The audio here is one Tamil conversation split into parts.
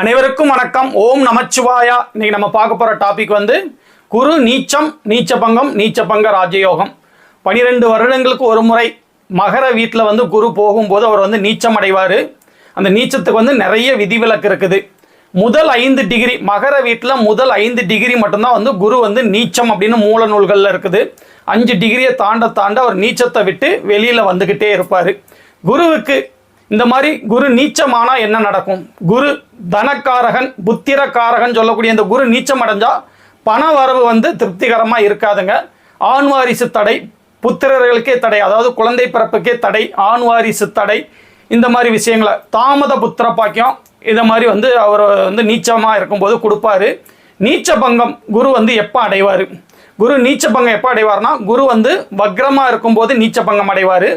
அனைவருக்கும் வணக்கம். ஓம் நமச்சிவாயா. இன்னைக்கு நம்ம பார்க்க போகிற டாபிக் வந்து குரு நீச்சம் நீச்சபங்கம் நீச்சபங்க ராஜயோகம். பனிரெண்டு வருடங்களுக்கு ஒரு முறை மகர வீட்டில் வந்து குரு போகும்போது அவர் வந்து நீச்சம் அடைவார். அந்த நீச்சத்துக்கு வந்து நிறைய விதிவிலக்கு இருக்குது. முதல் ஐந்து டிகிரி மகர வீட்டில் முதல் ஐந்து டிகிரி மட்டும்தான் வந்து குரு வந்து நீச்சம் அப்படின்னு மூல நூல்களில் இருக்குது. அஞ்சு டிகிரியை தாண்ட தாண்ட அவர் நீச்சத்தை விட்டு வெளியில் வந்துக்கிட்டே இருப்பார். குருவுக்கு இந்த மாதிரி குரு நீச்சமானா என்ன நடக்கும்? குரு தனக்காரகன் புத்திரக்காரகன் சொல்லக்கூடிய இந்த குரு நீச்சம் அடைஞ்சா பண வரவு வந்து திருப்திகரமாக இருக்காதுங்க. ஆண் வாரிசு தடை புத்திரர்களுக்கே தடை அதாவது குழந்தை பிறப்புக்கே தடை ஆண் வாரிசு தடை இந்த மாதிரி விஷயங்களை. தாமத புத்திர பாக்கியம் இந்த மாதிரி வந்து அவர் வந்து நீச்சமாக இருக்கும்போது கொடுப்பாரு. நீச்ச பங்கம் குரு வந்து எப்போ அடைவார்? குரு நீச்ச பங்கம் எப்போ அடைவார்னா குரு வந்து வக்ரமாக இருக்கும்போது நீச்ச பங்கம் அடைவார்.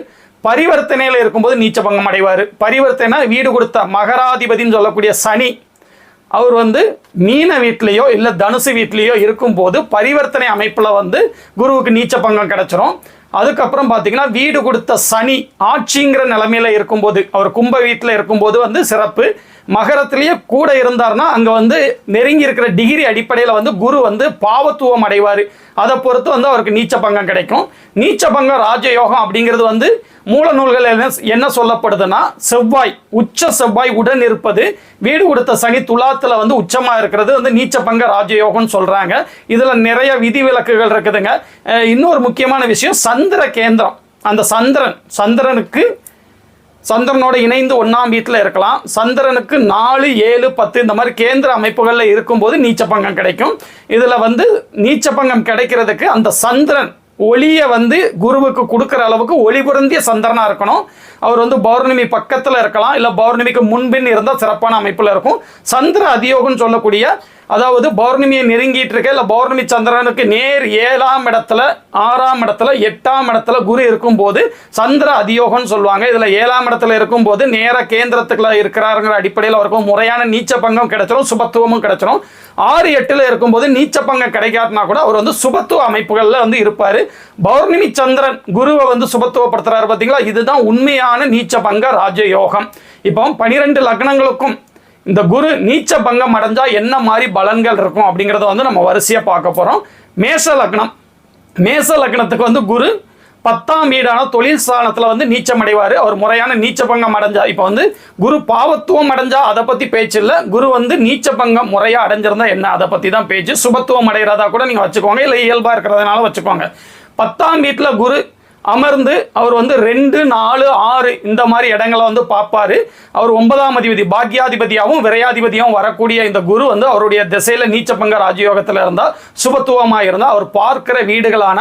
பரிவர்த்தனையில் இருக்கும்போது நீச்ச பங்கம் அடைவார். பரிவர்த்தனை வீடு கொடுத்த மகராதிபதின்னு சொல்லக்கூடிய சனி அவர் வந்து மீன வீட்லேயோ இல்லை தனுசு வீட்லேயோ இருக்கும்போது பரிவர்த்தனை அமைப்பில் வந்து குருவுக்கு நீச்ச பங்கம் கிடச்சிரும். அதுக்கப்புறம் பார்த்தீங்கன்னா வீடு கொடுத்த சனி ஆட்சிங்கிற நிலமையில் இருக்கும்போது அவர் கும்ப வீட்டில் இருக்கும்போது வந்து சிறப்பு. மகரத்திலேயே கூட இருந்தார்னா அங்கே வந்து நெருங்கி இருக்கிற டிகிரி அடிப்படையில் வந்து குரு வந்து பாவத்துவம் அடைவார். அதை பொறுத்து வந்து அவருக்கு நீச்ச பங்கம் கிடைக்கும். நீச்ச பங்கம் ராஜயோகம் அப்படிங்கிறது வந்து மூல நூல்கள் என்ன சொல்லப்படுதுன்னா செவ்வாய் உச்ச செவ்வாய் உடன் இருப்பது வீடு கொடுத்த சனி துலாத்துல வந்து உச்சமா இருக்கிறது வந்து நீச்ச பங்க ராஜயோகம்னு சொல்றாங்க. இதுல நிறைய விதிவிலக்குகள் இருக்குதுங்க. இன்னொரு முக்கியமான விஷயம் சந்திர கேந்திரம். அந்த சந்திரன் சந்திரனுக்கு சந்திரனோட இணைந்து ஒன்றாம் வீட்டில் இருக்கலாம். சந்திரனுக்கு நாலு ஏழு பத்து இந்த மாதிரி கேந்திர அமைப்புகளில் இருக்கும்போது நீச்சப்பங்கம் கிடைக்கும். இதில் வந்து நீச்சப்பங்கம் கிடைக்கிறதுக்கு அந்த சந்திரன் ஒளியை வந்து குருவுக்கு கொடுக்குற அளவுக்கு ஒளி பொருந்திய சந்திரனா இருக்கணும். அவர் வந்து பௌர்ணமி பக்கத்தில் இருக்கலாம் இல்லை பௌர்ணமிக்கு முன்பின் இருந்தால் சிறப்பான அமைப்பில் இருக்கும். சந்திர அதியோகம்னு சொல்லக்கூடிய அதாவது பௌர்ணமியை நெருங்கிட்டு இருக்க இல்லை பௌர்ணமி சந்திரனுக்கு நேர் ஏழாம் இடத்துல ஆறாம் இடத்துல எட்டாம் இடத்துல குரு இருக்கும்போது சந்திர அதியோகம்னு சொல்லுவாங்க. இதில் ஏழாம் இடத்துல இருக்கும்போது நேர கேந்திரத்துக்குள்ள இருக்கிறாருங்கிற அடிப்படையில் அவருக்கும் முறையான நீச்ச பங்கம் கிடைச்சிரும் சுபத்துவமும் கிடைச்சிரும். ஆறு எட்டில் இருக்கும்போது நீச்ச பங்கம் கிடைக்காட்டினா கூட அவர் வந்து சுபத்துவ அமைப்புகளில் வந்து இருப்பார். பௌர்ணமி சந்திரன் குருவை வந்து சுபத்துவப்படுத்துறாரு பார்த்தீங்களா இதுதான் உண்மையான நீச்ச பங்க ராஜயோகம். இப்போ பனிரெண்டு லக்னங்களுக்கும் இந்த குரு நீச்ச பங்கம் அடைஞ்சா என்ன மாதிரி பலன்கள் இருக்கும் அப்படிங்கிறத வந்து நம்ம வரிசையாக பார்க்க போகிறோம் மேச லக்னம். மேச லக்னத்துக்கு வந்து குரு பத்தாம் வீடான தொழில் ஸ்தானத்தில் வந்து நீச்சம் அடைவார் அவர் முறையான நீச்ச பங்கம் அடைஞ்சா. இப்போ வந்து குரு பாவத்துவம் அடைஞ்சா அதை பற்றி பேச்சு இல்லை. குரு வந்து நீச்ச பங்கம் முறையாக அடைஞ்சிருந்தா என்ன? அதை பற்றி தான் பேச்சு. சுபத்துவம் அடைகிறதா கூட நீங்கள் வச்சுக்கோங்க. இல்லை இயல்பாக இருக்கிறதுனால வச்சுக்கோங்க. பத்தாம் வீட்டில் குரு அமர்ந்து அவர் வந்து ரெண்டு நாலு ஆறு இந்த மாதிரி இடங்களை வந்து பார்ப்பாரு. அவர் ஒன்பதாம் அதிபதி பாக்யாதிபதியாகவும் விரையாதிபதியாகவும் வரக்கூடிய இந்த குரு வந்து அவருடைய திசையில நீச்சப்பங்க ராஜயோகத்தில் இருந்தால் சுபத்துவமாக இருந்தால் அவர் பார்க்கிற வீடுகளான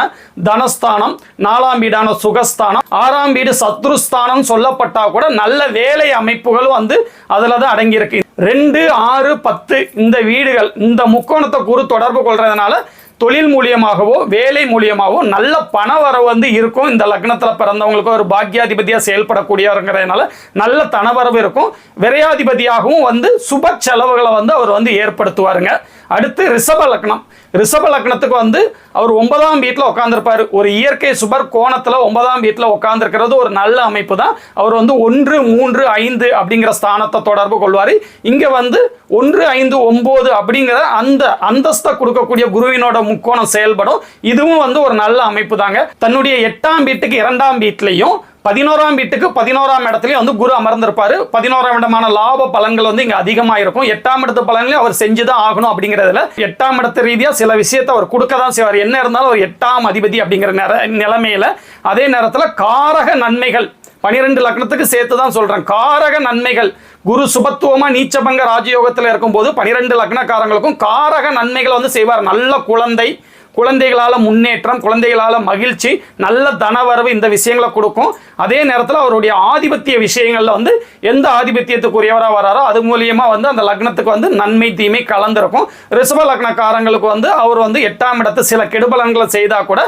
தனஸ்தானம் நாலாம் வீடான சுகஸ்தானம் ஆறாம் வீடு சத்ருஸ்தானம் சொல்லப்பட்டா கூட நல்ல வேலை அமைப்புகளும் வந்து அதில் தான் அடங்கியிருக்கு. ரெண்டு ஆறு பத்து இந்த வீடுகள் இந்த முக்கோணத்தை குரு தொடர்பு கொள்றதுனால தொழில் மூலியமாகவோ வேலை மூலியமாகவோ நல்ல பண வரவு வந்து இருக்கும். இந்த லக்னத்தில் பிறந்தவங்களுக்கு ஒரு பாக்கியாதிபதியாக செயல்படக்கூடியவருங்கிறதுனால நல்ல தனவரவு இருக்கும். விரையாதிபதியாகவும் வந்து சுப செலவுகளை வந்து அவர் வந்து ஏற்படுத்துவாருங்க. அடுத்து ரிஷப லக்னம். ரிஷப லக்னத்துக்கு வந்து அவர் ஒன்பதாம் வீட்டில் உட்காந்துருப்பார் ஒரு இயற்கை சுபர் கோணத்தில் ஒன்பதாம் வீட்டில் உட்காந்துருக்கிறது ஒரு நல்ல அமைப்பு தான் அவர் வந்து ஒன்று மூன்று ஐந்து அப்படிங்கிற ஸ்தானத்தை தொடர்பு கொள்வார். இங்கே வந்து ஒன்று ஐந்து ஒம்பது அப்படிங்கிற அந்த அந்தஸ்தை கொடுக்கக்கூடிய குருவினோட முக்கோணம் செயல்படும். இதுவும் வந்து ஒரு நல்ல அமைப்பு தாங்க தன்னுடைய எட்டாம் வீட்டுக்கு இரண்டாம் வீட்லேயும் பதினோராம் வீட்டுக்கு பதினோராம் இடத்துலயும் வந்து குரு அமர்ந்திருப்பாரு. பதினோராம் இடமான லாப பலன்கள் வந்து இங்க அதிகமா இருக்கும் எட்டாம் இடத்து பலன்களையும் அவர் செஞ்சுதான் ஆகணும் அப்படிங்கிறதுல எட்டாம் இடத்து ரீதியா சில விஷயத்தை அவர் கொடுக்க தான் செய்வார். என்ன இருந்தாலும் ஒரு எட்டாம் அதிபதி அப்படிங்கிற நிற நிலைமையில அதே நேரத்துல காரக நன்மைகள் பனிரெண்டு லக்னத்துக்கு சேர்த்து தான் சொல்றேன். காரக நன்மைகள் குரு சுபத்துவமா நீச்சபங்க ராஜயோகத்தில் இருக்கும்போது பனிரெண்டு லக்னக்காரங்களுக்கும் காரக நன்மைகளை வந்து செய்வார். நல்ல குழந்தை குழந்தைகளால் முன்னேற்றம் குழந்தைகளால் மகிழ்ச்சி நல்ல தனவரவு இந்த விஷயங்களை கொடுக்கும். அதே நேரத்தில் அவருடைய ஆதிபத்திய விஷயங்களில் வந்து எந்த ஆதிபத்தியத்துக்குரியவராக வராரோ அது மூலியமா வந்து அந்த லக்னத்துக்கு வந்து நன்மை தீமை கலந்துருக்கும். ரிஷப லக்னக்காரங்களுக்கு வந்து அவர் வந்து எட்டாம் இடத்து சில கெடுபலன்களை செய்தால் கூட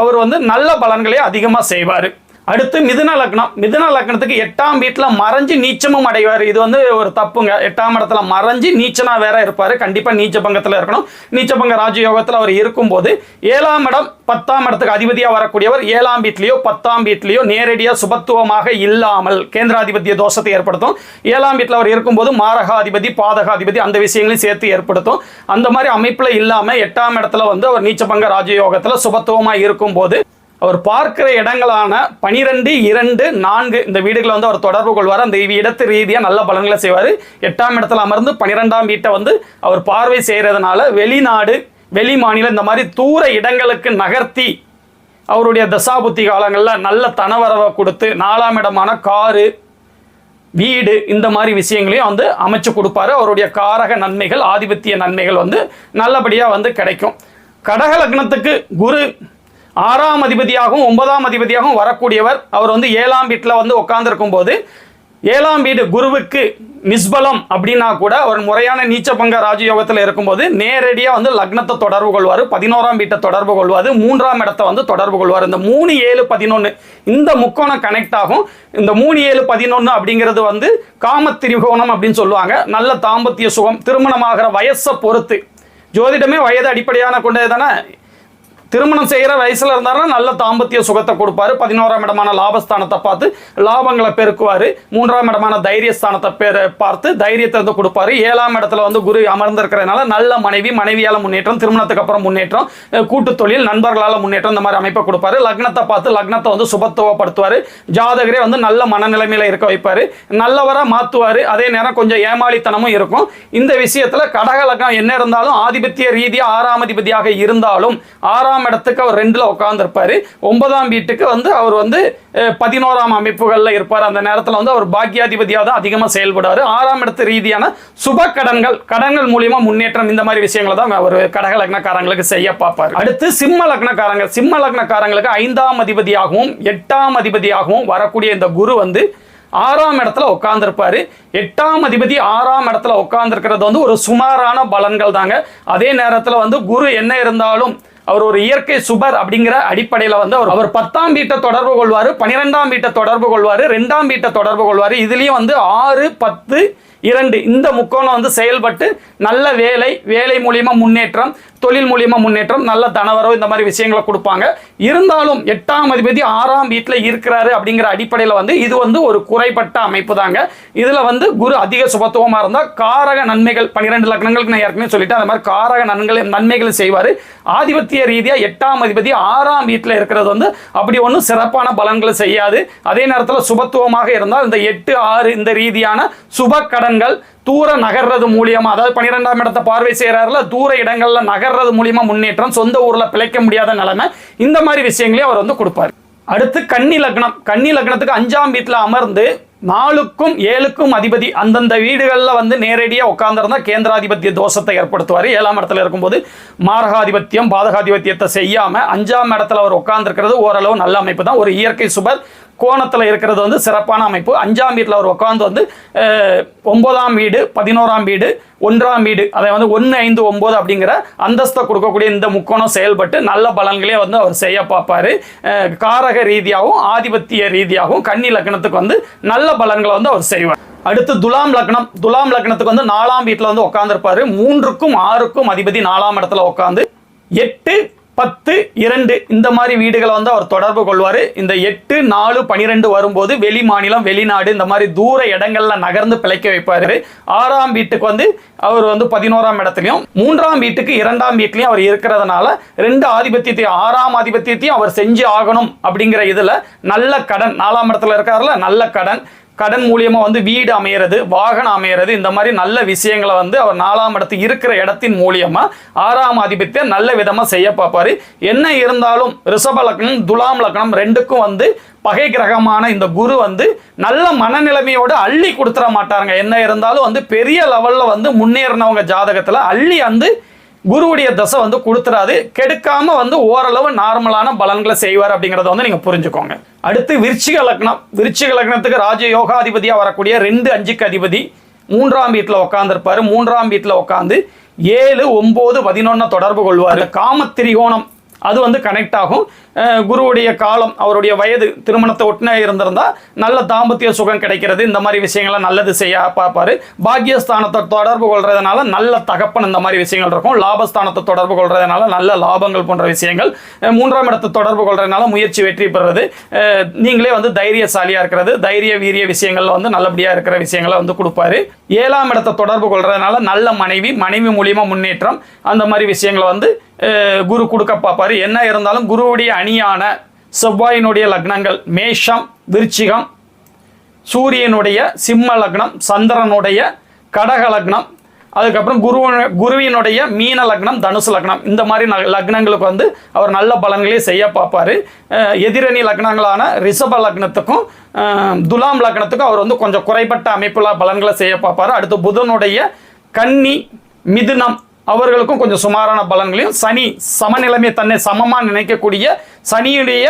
அவர் வந்து நல்ல பலன்களை அதிகமாக செய்வார். அடுத்து மிதுன லக்னம். மிதுன லக்னத்துக்கு எட்டாம் வீட்டில் மறைஞ்சு நீச்சமும் அடைவார். இது வந்து ஒரு தப்புங்க. எட்டாம் இடத்துல மறைஞ்சு நீச்சனா வேற இருப்பார். கண்டிப்பாக நீச்ச பங்கத்தில் இருக்கணும். நீச்சபங்க ராஜயோகத்தில் அவர் இருக்கும்போது ஏழாம் இடம் பத்தாம் இடத்துக்கு அதிபதியாக வரக்கூடியவர் ஏழாம் வீட்லேயோ பத்தாம் வீட்லேயோ நேரடியாக சுபத்துவமாக இல்லாமல் கேந்திராதிபத்திய தோஷத்தை ஏற்படுத்தும். ஏழாம் வீட்டில் அவர் இருக்கும்போது மாரகாதிபதி பாதகாதிபதி அந்த விஷயங்களையும் சேர்த்து ஏற்படுத்தும். அந்த மாதிரி அமைப்பில் இல்லாமல் எட்டாம் இடத்துல வந்து அவர் நீச்சபங்க ராஜயோகத்தில் சுபத்துவமாக இருக்கும்போது அவர் பார்க்கிற இடங்களான பனிரெண்டு இரண்டு நான்கு இந்த வீடுகளை வந்து அவர் தொடர்பு கொள்வார். அந்த இடத்து ரீதியாக நல்ல பலன்களை செய்வார். எட்டாம் இடத்துல அமர்ந்து பனிரெண்டாம் வீட்டை வந்து அவர் பார்வை செய்கிறதுனால வெளிநாடு வெளி மாநிலம் இந்த மாதிரி தூர இடங்களுக்கு நகர்த்தி அவருடைய தசாபுத்தி காலங்களில் நல்ல தனவரவை கொடுத்து நாலாம் இடமான காரு வீடு இந்த மாதிரி விஷயங்களையும் வந்து அமைச்சு கொடுப்பாரு. அவருடைய காரக நன்மைகள் ஆதிபத்திய நன்மைகள் வந்து நல்லபடியாக வந்து கிடைக்கும். கடக லக்னத்துக்கு குரு ஆறாம் அதிபதியாகவும் ஒன்பதாம் அதிபதியாகவும் வரக்கூடியவர் அவர் வந்து ஏழாம் வீட்டில் வந்து உட்கார்ந்துருக்கும் போது ஏழாம் வீடு குருவுக்கு நிஸ்பலம் அப்படின்னா கூட அவர் முறையான நீச்ச பங்க ராஜயோகத்தில் இருக்கும்போது நேரடியாக வந்து லக்னத்தை தொடர்பு கொள்வார் பதினோராம் வீட்டை தொடர்பு கொள்வார் மூன்றாம் இடத்தை வந்து தொடர்பு கொள்வார். இந்த மூணு ஏழு பதினொன்று இந்த முக்கோணம் கனெக்ட் ஆகும். இந்த மூணு ஏழு பதினொன்று அப்படிங்கிறது வந்து காம திரிகோணம் அப்படின்னு சொல்லுவாங்க. நல்ல தாம்பத்திய சுகம் திருமணமாகிற வயசை பொறுத்து. ஜோதிடமே வயது அடிப்படையான கொண்டது தானே திருமணம் செய்கிற வயசில் இருந்தாருன்னா நல்ல தாம்பத்திய சுகத்தை கொடுப்பாரு. பதினோராம் இடமான லாபஸ்தானத்தை பார்த்து லாபங்களை பெருக்குவார். மூன்றாம் இடமான தைரியஸ்தானத்தை பேர் பார்த்து தைரியத்தை வந்து கொடுப்பாரு. ஏழாம் இடத்துல வந்து குரு அமர்ந்திருக்கிறதுனால நல்ல மனைவி மனைவியால் முன்னேற்றம் திருமணத்துக்கு அப்புறம் முன்னேற்றம் கூட்டு தொழில் நண்பர்களால் முன்னேற்றம் இந்த மாதிரி அமைப்பை கொடுப்பாரு. லக்னத்தை பார்த்து லக்னத்தை வந்து சுபத்துவப்படுத்துவார். ஜாதகரே வந்து நல்ல மனநிலைமையில் இருக்க வைப்பார். நல்லவராக மாற்றுவார் அதே நேரம் கொஞ்சம் ஏமாளித்தனமும் இருக்கும். இந்த விஷயத்தில் கடக லக்னம் என்ன இருந்தாலும் ஆதிபத்திய ரீதியாக ஆறாம் அதிபதியாக இருந்தாலும் ஆறாம் இடத்துக்கு அவர் ரெண்டில் உட்காந்துருப்பார் ஒன்பதாம் வீட்டுக்கு வந்து அவர் வந்து பதினோராம் அமைப்புகளில் இருப்பார். அந்த நேரத்தில் வந்து அவர் பாக்கியாதிபதியாக தான் அதிகமாக செயல்படுவார். ஆறாம் இடத்து ரீதியான சுப கடன்கள் கடன்கள் மூலியமா முன்னேற்றம் இந்த மாதிரி விஷயங்களை தான் அவர் கடக லக்னக்காரங்களுக்கு செய்ய பார்ப்பார். அடுத்து சிம்ம லக்னக்காரங்க சிம்ம லக்னக்காரங்களுக்கு ஐந்தாம் அதிபதியாகவும் எட்டாம் அதிபதியாகவும் வரக்கூடிய இந்த குரு வந்து ஆறாம் இடத்துல உட்காந்துருப்பாரு எட்டாம் அதிபதி ஆறாம் இடத்துல உட்காந்துருக்கிறது வந்து ஒரு சுமாரான பலன்கள் தாங்க. அதே நேரத்தில் வந்து குரு என்ன இருந்தாலும் அவர் ஒரு இயற்கை சுபர் அப்படிங்கிற அடிப்படையில் வந்து அவர் அவர் பத்தாம் வீட்டை தொடர்பு கொள்வார் பன்னிரெண்டாம் வீட்டை தொடர்பு கொள்வார் ரெண்டாம் வீட்டை தொடர்பு கொள்வார். இதுலேயும் வந்து ஆறு பத்து இரண்டு இந்த முக்கோணம் வந்து செயல்பட்டு நல்ல வேலை வேலை மூலியமா முன்னேற்றம் தொழில் மூலியமா முன்னேற்றம் நல்ல தனவரவு இந்த மாதிரி விஷயங்களை கொடுப்பாங்க. இருந்தாலும் எட்டாம் அதிபதி ஆறாம் வீட்டில் இருக்கிறாரு அப்படிங்கிற அடிப்படையில் வந்து இது வந்து ஒரு குறைபட்ட அமைப்பு தாங்க. இதில் வந்து குரு அதிக சுபத்துவமாக இருந்தால் காரக நன்மைகள் பன்னிரெண்டு லக்னங்களுக்கு நான் ஏற்கனவே சொல்லிட்டேன் அந்த மாதிரி காரக நன்மைகள் நன்மைகள் செய்வார். ஆதிபத்திய ரீதியாக எட்டாம் அதிபதி ஆறாம் வீட்டில் இருக்கிறது வந்து அப்படி ஒன்றும் சிறப்பான பலன்களை செய்யாது. அதே நேரத்தில் சுபத்துவமாக இருந்தால் இந்த எட்டு ஆறு இந்த ரீதியான சுப கடன் கடன்கள் தூர நகர்றது மூலியமா அதாவது பன்னிரெண்டாம் இடத்தை பார்வை செய்யறாருல தூர இடங்களில் நகர்றது மூலியமா முன்னேற்றம் சொந்த ஊரில் பிழைக்க முடியாத நிலைமை இந்த மாதிரி விஷயங்களையும் அவர் வந்து கொடுப்பார். அடுத்து கன்னி லக்னம். கன்னி லக்னத்துக்கு அஞ்சாம் வீட்டில் அமர்ந்து நாலுக்கும் ஏழுக்கும் அதிபதி அந்தந்த வீடுகளில் வந்து நேரடியாக உட்காந்துருந்தா கேந்திராதிபத்திய தோஷத்தை ஏற்படுத்துவார். ஏழாம் இடத்துல இருக்கும்போது மாரகாதிபத்தியம் பாதகாதிபத்தியத்தை செய்யாமல் அஞ்சாம் இடத்துல அவர் உட்காந்துருக்கிறது ஓரளவு நல்ல அமைப்பு தான் ஒரு இயற்கை சுபர் கோணத்தில் இருக்கிறது வந்து சிறப்பான அமைப்பு. அஞ்சாம் வீட்டில் அவர் உட்காந்து வந்து ஒன்பதாம் வீடு பதினோராம் வீடு ஒன்றாம் வீடு அதை வந்து ஒன்று ஐந்து ஒம்பது அப்படிங்கிற அந்தஸ்தை கொடுக்கக்கூடிய இந்த முக்கோணம் செயல்பட்டு நல்ல பலன்களே வந்து அவர் செய்ய பார்ப்பார். காரக ரீதியாகவும் ஆதிபத்திய ரீதியாகவும் கன்னி லக்னத்துக்கு வந்து நல்ல பலன்களை வந்து அவர் செய்வார். அடுத்து துலாம் லக்னம். துலாம் லக்னத்துக்கு வந்து நாலாம் வீட்டில் வந்து உட்காந்துருப்பாரு மூன்றுக்கும் ஆறுக்கும் அதிபதி நாலாம் இடத்துல உட்காந்து எட்டு பத்து இரண்டு இந்த மாதிரி வீடுகளை வந்து அவர் தொடர்பு கொள்வார். இந்த எட்டு நாலு பனிரெண்டு வரும்போது வெளி மாநிலம் வெளிநாடு இந்த மாதிரி தூர இடங்கள்ல நகர்ந்து பிழைக்க வைப்பார். ஆறாம் வீட்டுக்கு வந்து அவர் வந்து பதினோராம் இடத்துலையும் மூன்றாம் வீட்டுக்கு இரண்டாம் வீட்லையும் அவர் இருக்கிறதுனால ரெண்டு ஆதிபத்தியத்தையும் ஆறாம் ஆதிபத்தியத்தையும் அவர் செஞ்சு ஆகணும் அப்படிங்கிற இதில் நல்ல கடன் நாலாம் இடத்துல இருக்கார்ல நல்ல கடன். கடன் மூலியமாக வந்து வீடு அமையிறது வாகனம் அமையிறது இந்த மாதிரி நல்ல விஷயங்களை வந்து அவர் நாலாம் இடத்து இருக்கிற இடத்தின் மூலியமாக ஆறாம் ஆதிபத்தியம் நல்ல விதமாக செய்ய பார்ப்பார். என்ன இருந்தாலும் ரிஷப லக்னம் துலாம் லக்னம் ரெண்டுக்கும் வந்து பகை கிரகமான இந்த குரு வந்து நல்ல மனநிலைமையோடு அள்ளி கொடுத்துட மாட்டாருங்க. என்ன இருந்தாலும் வந்து பெரிய லெவலில் வந்து முன்னேறினவங்க ஜாதகத்தில் அள்ளி வந்து குருவுடைய தசை வந்து கொடுத்துறாது. கெடுக்காம வந்து ஓரளவு நார்மலான பலன்களை செய்வார் அப்படிங்கிறத வந்து நீங்க புரிஞ்சுக்கோங்க. அடுத்து விருச்சிக லக்னம். விருச்சிக லக்னத்துக்கு ராஜ யோகாதிபதியா வரக்கூடிய ரெண்டு அஞ்சுக்கு அதிபதி மூன்றாம் வீட்டில் உட்காந்துருப்பாரு மூன்றாம் வீட்டில் உட்காந்து ஏழு ஒன்பது பதினொன்னு தொடர்பு கொள்வார். காம திரிகோணம் அது வந்து கனெக்ட் ஆகும். குருவுடைய காலம் அவருடைய வயது திருமணத்தை ஒட்டின இருந்திருந்தா நல்ல தாம்பத்திய சுகம் கிடைக்கிறது. இந்த மாதிரி விஷயங்களை நல்லது செய்ய பார்ப்பாரு. பாக்கியஸ்தானத்தை தொடர்பு கொள்றதுனால நல்ல தகப்பன் இந்த மாதிரி விஷயங்கள் இருக்கும். லாபஸ்தானத்தை தொடர்பு கொள்றதுனால நல்ல லாபங்கள் போன்ற விஷயங்கள். மூன்றாம் இடத்தை தொடர்பு கொள்றதுனால முயற்சி வெற்றி பெறுறது. நீங்களே வந்து தைரியசாலியா இருக்கிறது. தைரிய வீரிய விஷயங்கள்ல வந்து நல்லபடியா இருக்கிற விஷயங்களை வந்து கொடுப்பாரு. ஏழாம் இடத்தை தொடர்பு கொள்றதுனால நல்ல மனைவி மனைவி மூலியமா முன்னேற்றம். அந்த மாதிரி விஷயங்களை வந்து குரு கொடுக்க பார்ப்பாரு. என்ன இருந்தாலும் குருவுடைய அணியான செவ்வாயினுடைய லக்னங்கள் மேஷம் விருச்சிகம் சூரியனுடைய சிம்ம லக்னம் சந்திரனுடைய கடக லக்னம் அதுக்கப்புறம் குரு குருவினுடைய மீன லக்னம் தனுசு லக்னம் இந்த மாதிரி ந- லக்னங்களுக்கு வந்து அவர் நல்ல பலன்களே செய்ய பார்ப்பாரு. எதிரணி லக்னங்களான ரிஷப லக்னத்துக்கும் துலாம் லக்னத்துக்கும் அவர் வந்து கொஞ்சம் குறைபட்ட அமைப்புல பலன்களை செய்ய பார்ப்பார். அடுத்து புதனுடைய கன்னி மிதுனம் அவர்களுக்கும் கொஞ்சம் சுமாரான பலன்களையும் சனி சமநிலைமை தன்னை சமமாக நினைக்கக்கூடிய சனியுடைய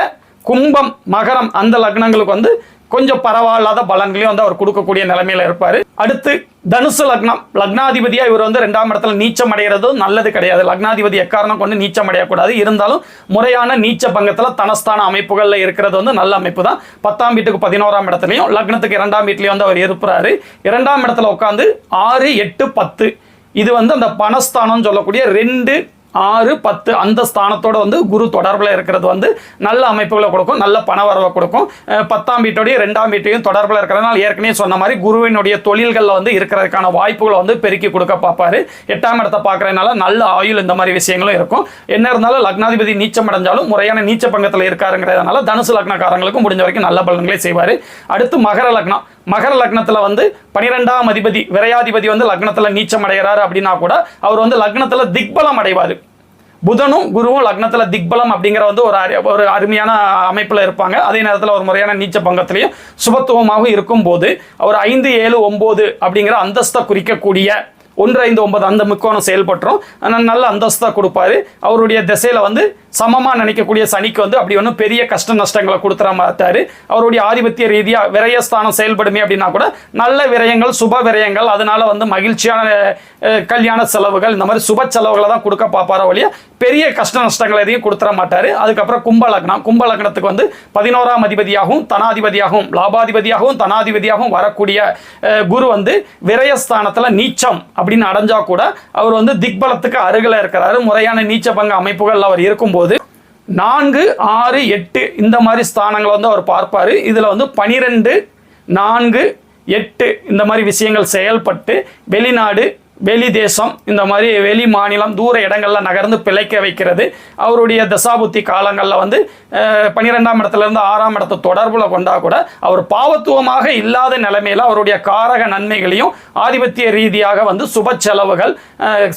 கும்பம் மகரம் அந்த லக்னங்களுக்கு வந்து கொஞ்சம் பரவாயில்லாத பலன்களையும் வந்து அவர் கொடுக்கக்கூடிய நிலைமையில இருப்பார். அடுத்து தனுசு லக்னம் லக்னாதிபதியாக இவர் வந்து ரெண்டாம் இடத்துல நீச்சம் அடைகிறது நல்லது கிடையாது. லக்னாதிபதி எக்காரணம் கொண்டு நீச்சம் அடையக்கூடாது. இருந்தாலும் முறையான நீச்ச பங்கத்தில் தனஸ்தான அமைப்புகளில் இருக்கிறது வந்து நல்ல அமைப்பு தான். பத்தாம் வீட்டுக்கு பதினோராம் இடத்துலையும் லக்னத்துக்கு இரண்டாம் வீட்லேயும் வந்து அவர் இருப்பாரு. இரண்டாம் இடத்துல உட்காந்து ஆறு எட்டு பத்து இது வந்து அந்த பணஸ்தானம் சொல்லக்கூடிய ரெண்டு ஆறு பத்து அந்த ஸ்தானத்தோட வந்து குரு தொடர்பில் இருக்கிறது வந்து நல்ல அமைப்புகளை கொடுக்கும் நல்ல பண வரவை கொடுக்கும். பத்தாம் வீட்டோடைய ரெண்டாம் வீட்டையும் தொடர்பில் இருக்கிறதுனால ஏற்கனவே சொன்ன மாதிரி குருவினுடைய தொழில்களில் வந்து இருக்கிறதுக்கான வாய்ப்புகளை வந்து பெருக்கி கொடுக்க பார்ப்பாரு. எட்டாம் இடத்தை பார்க்குறதுனால நல்ல ஆயுள் இந்த மாதிரி விஷயங்களும் இருக்கும். என்ன இருந்தாலும் லக்னாதிபதி நீச்சம் அடைஞ்சாலும் முறையான நீச்ச பங்கத்தில் இருக்காருங்கிறதுனால தனுசு லக்னக்காரங்களுக்கு முடிஞ்ச வரைக்கும் நல்ல பலன்களை செய்வார். அடுத்து மகர லக்னம். மகர லக்னத்தில் வந்து பனிரெண்டாம் அதிபதி விரையாதிபதி வந்து லக்னத்தில் நீச்சம் அடைகிறாரு அப்படின்னா கூட அவர் வந்து லக்னத்தில் திக்பலம் அடைவார். புதனும் குருவும் லக்னத்தில் திக்பலம் அப்படிங்கிற வந்து ஒரு அரு- ஒரு அருமையான அமைப்பில் இருப்பாங்க. அதே நேரத்தில் ஒரு முறையான நீச்ச பங்கத்திலையும் சுபத்துவமாகவும் இருக்கும்போது அவர் ஐந்து ஏழு ஒம்பது அப்படிங்கிற அந்தஸ்தை குறிக்கக்கூடிய ஒன்று ஐந்து ஒன்பது அந்த முக்கோணம் செயல்பட்டுரும். நல்ல அந்தஸ்தை கொடுப்பாரு. அவருடைய திசையில் வந்து சமமாக நினைக்கக்கூடிய சனிக்கு வந்து அப்படி ஒன்றும் பெரிய கஷ்ட நஷ்டங்களை கொடுத்துற மாட்டார். அவருடைய ஆதிபத்திய ரீதியாக விரயஸ்தானம் செயல்படுமே அப்படின்னா கூட நல்ல விரயங்கள் சுப விரயங்கள் அதனால வந்து மகிழ்ச்சியான கல்யாண செலவுகள் இந்த மாதிரி சுப செலவுகளை தான் கொடுக்க பார்ப்பாரோ வழியா பெரிய கஷ்ட நஷ்டங்கள் எதையும் கொடுத்துற மாட்டார். அதுக்கப்புறம் கும்ப லக்னம். கும்ப லக்னத்துக்கு வந்து பதினோராம் அதிபதியாகவும் தனாதிபதியாகவும் லாபாதிபதியாகவும் தனாதிபதியாகவும் வரக்கூடிய குரு வந்து விரயஸ்தானத்தில் நீச்சம் அப்படின்னு அடைஞ்சா கூட அவர் வந்து திக்பலத்துக்கு அருகில் இருக்கிறாரு. முறையான நீச்ச பங்க அமைப்புகள் அவர் இருக்கும்போது நான்கு ஆறு எட்டு இந்த மாதிரி ஸ்தானங்களை வந்து அவர் பார்ப்பார். இதில் வந்து பனிரெண்டு நான்கு எட்டு இந்த மாதிரி விஷயங்கள் செயல்பட்டு வெளிநாடு வெளி தேசம் இந்த மாதிரி வெளி மாநிலம் தூர இடங்களில் நகர்ந்து பிழைக்க வைக்கிறது. அவருடைய தசாபுத்தி காலங்களில் வந்து பன்னிரெண்டாம் இடத்துல இருந்து ஆறாம் இடத்தை தொடர்பில் கொண்டா கூட அவர் பாவத்துவமாக இல்லாத நிலைமையில் அவருடைய காரக நன்மைகளையும் ஆதிபத்திய ரீதியாக வந்து சுப செலவுகள்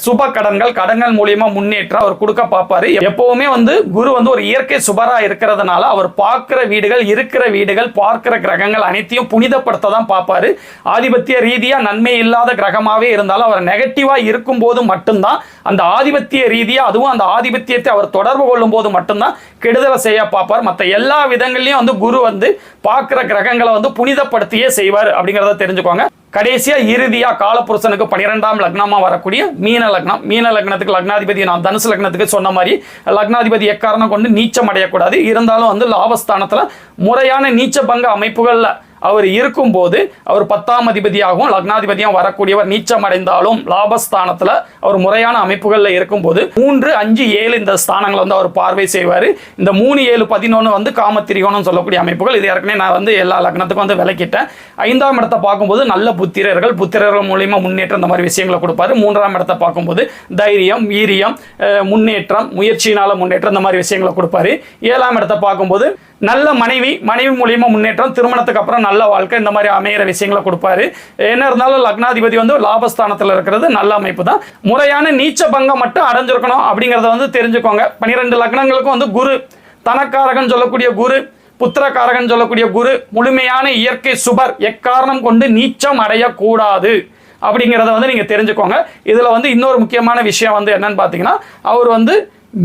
சுப கடன்கள் கடன்கள் மூலியமாக முன்னேற்றம் அவர் கொடுக்க பார்ப்பார். எப்போவுமே வந்து குரு வந்து ஒரு இயற்கை சுபராக இருக்கிறதுனால அவர் பார்க்குற வீடுகள் இருக்கிற வீடுகள் பார்க்கிற கிரகங்கள் அனைத்தையும் புனிதப்படுத்த தான் பார்ப்பாரு. ஆதிபத்திய ரீதியாக நன்மை இல்லாத கிரகமாகவே இருந்தாலும் அவர் நெகட்டிவாக இருக்கும்போது மட்டும்தான் அந்த ஆதிபத்திய ரீதியாக அதுவும் அந்த ஆதிபத்தியத்தை அவர் தொடர்பு கொள்ளும் போது மட்டும்தான் கெடுதலை செய்ய பார்ப்பார். மற்ற எல்லா விதங்கள்லையும் வந்து குரு வந்து பார்க்குற கிரகங்களை வந்து புனிதப்படுத்தியே செய்வார் அப்படிங்கிறத தெரிஞ்சுக்கோங்க. கடைசியா இறுதியாக காலபுருஷனுக்கு பன்னிரெண்டாம் லக்னமாக வரக்கூடிய மீன லக்னம். மீன லக்னத்துக்கு லக்னாதிபதி நான் தனுசு லக்னத்துக்கு சொன்ன மாதிரி லக்னாதிபதி எக்காரணம் கொண்டு நீச்சம் அடையக்கூடாது. இருந்தாலும் வந்து லாபஸ்தானத்தில் முறையான நீச்ச பங்க அமைப்புகளில் அவர் இருக்கும்போது அவர் பத்தாம் அதிபதியாகவும் லக்னாதிபதியாகவும் வரக்கூடியவர் நீச்சம் அடைந்தாலும் லாபஸ்தானத்துல அவர் முறையான அமைப்புகளில் இருக்கும்போது மூன்று அஞ்சு ஏழு இந்த ஸ்தானங்களை வந்து அவர் பார்வை செய்வார். இந்த மூணு ஏழு பதினொன்று வந்து காமத்திரிகோணம் சொல்லக்கூடிய அமைப்புகள். இது ஏற்கனவே நான் வந்து எல்லா லக்னத்துக்கும் வந்து விளக்கிட்டேன். ஐந்தாம் இடத்தை பார்க்கும்போது நல்ல புத்திரர்கள் புத்திரர்கள் மூலியமாக முன்னேற்றம் இந்த மாதிரி விஷயங்களை கொடுப்பாரு. மூன்றாம் இடத்தை பார்க்கும்போது தைரியம் வீரியம் முன்னேற்றம் முயற்சியினால் முன்னேற்றம் இந்த மாதிரி விஷயங்களை கொடுப்பாரு. ஏழாம் இடத்தை பார்க்கும்போது நல்ல மனைவி மனைவி மூலியமாக முன்னேற்றம் திருமணத்துக்கு அப்புறம் நல்ல வாழ்க்கை இந்த மாதிரி அமையிற விஷயங்களை கொடுப்பாரு. என்ன இருந்தாலும் லக்னாதிபதி வந்து லாபஸ்தானத்தில் இருக்கிறது நல்ல அமைப்பு தான். முறையான நீச்ச பங்கம் மட்டும் அடைஞ்சிருக்கணும் அப்படிங்கிறத வந்து தெரிஞ்சுக்கோங்க. பன்னிரெண்டு லக்னங்களுக்கும் வந்து குரு தனக்காரகன் சொல்லக்கூடிய குரு புத்திரக்காரகன் சொல்லக்கூடிய குரு முழுமையான இயற்கை சுபர் எக்காரணம் கொண்டு நீச்சம் அடையக்கூடாது அப்படிங்கிறத வந்து நீங்கள் தெரிஞ்சுக்கோங்க. இதில் வந்து இன்னொரு முக்கியமான விஷயம் வந்து என்னன்னு பார்த்தீங்கன்னா அவர் வந்து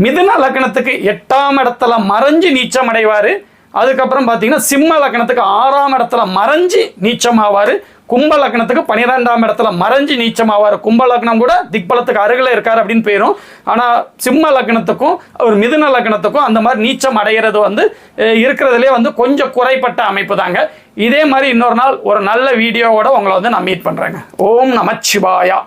மிதுன லக்னத்துக்கு எட்டாம் இடத்துல மறைஞ்சு நீச்சம் அடைவார். அதுக்கப்புறம் பார்த்தீங்கன்னா சிம்ம லக்னத்துக்கு ஆறாம் இடத்துல மறைஞ்சு நீச்சம் ஆவார் கும்ப லக்னத்துக்கு பன்னிரெண்டாம் இடத்துல மறைஞ்சு நீச்சம் ஆவார் கும்ப லக்னம் கூட திக்பலத்துக்கு அருகில் இருக்கார் அப்படின்னு போயிடும் ஆனால் சிம்ம லக்னத்துக்கும் ஒரு மிதுன லக்னத்துக்கும் அந்த மாதிரி நீச்சம் அடைகிறது வந்து இருக்கிறதுலே வந்து கொஞ்சம் குறைப்பட்ட அமைப்பு தாங்க. இதே மாதிரி இன்னொரு நாள் ஒரு நல்ல வீடியோவோட உங்களை வந்து நான் மீட் பண்ணுறேங்க ஓம் நமச்சிவாயா.